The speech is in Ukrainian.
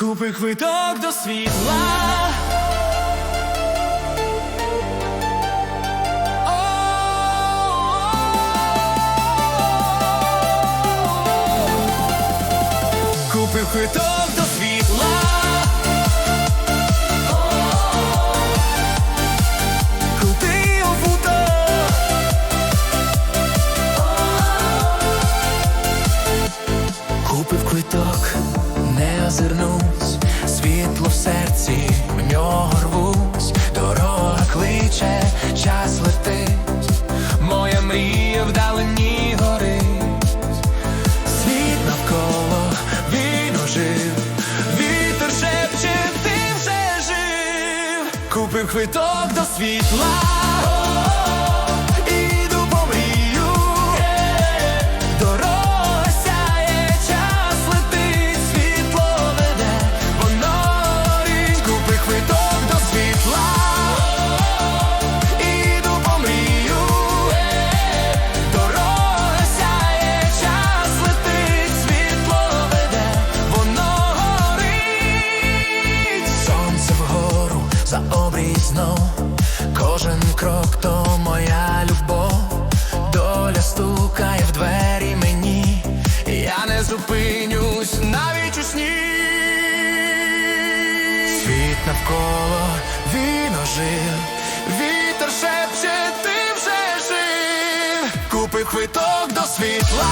Купи квиток до світла. Купи квиток не озирнусь, світло в серці, в нього рвусь, дорога кличе, час летить, моя мрія вдалині горить, світ навколо він ожив, вітер шепче, ти вже жив, купив квиток до світла. За знов, кожен крок то моя любов. Доля стукає в двері мені, я не зупинюсь навіть у сні. Світ навколо він ожив, вітер шепче, ти вже жив, купив квиток до світла.